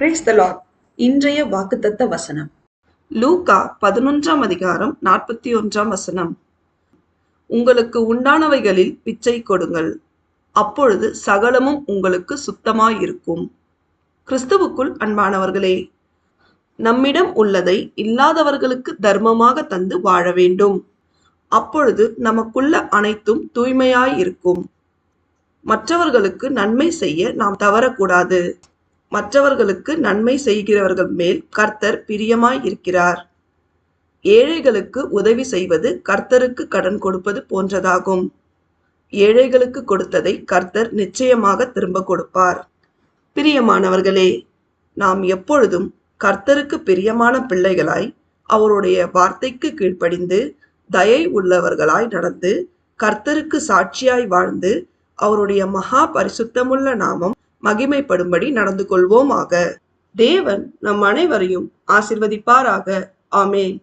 Brace த Lord இன்றைய வாக்குத்தத்த வசனம். லூகா பதினொன்றாம் அதிகாரம் நாற்பத்தி ஒன்றாம் வசனம். உங்களுக்கு உண்டானவைகளில் பிச்சை கொடுங்கள். அப்பொழுது சகலமும் உங்களுக்கு சுத்தமாயிருக்கும். கிறிஸ்துவுக்குள் அன்பானவர்களே நம்மிடம் உள்ளதை இல்லாதவர்களுக்கு தர்மமாக தந்து வாழ வேண்டும். அப்பொழுது நமக்குள்ள அனைத்தும் தூய்மையாயிருக்கும். மற்றவர்களுக்கு நன்மை செய்ய நாம் தவறக்கூடாது. மற்றவர்களுக்கு நன்மை செய்கிறவர்கள் மேல் கர்த்தர் பிரியமாய் இருக்கிறார். ஏழைகளுக்கு உதவி செய்வது கர்த்தருக்கு கடன் கொடுப்பது போன்றதாகும். ஏழைகளுக்கு கொடுத்ததை கர்த்தர் நிச்சயமாக திரும்ப கொடுப்பார். பிரியமானவர்களே நாம் எப்பொழுதும் கர்த்தருக்கு பிரியமான பிள்ளைகளாய் அவருடைய வார்த்தைக்கு கீழ்ப்படிந்து தயை உள்ளவர்களாய் நடந்து கர்த்தருக்கு சாட்சியாய் வாழ்ந்து அவருடைய மகா பரிசுத்தமுள்ள நாமம் மகிமைப்படும்படி நடந்து கொள்வோமாக தேவன் நம் அனைவரையும் ஆசிர்வதிப்பாராக. ஆமேன்.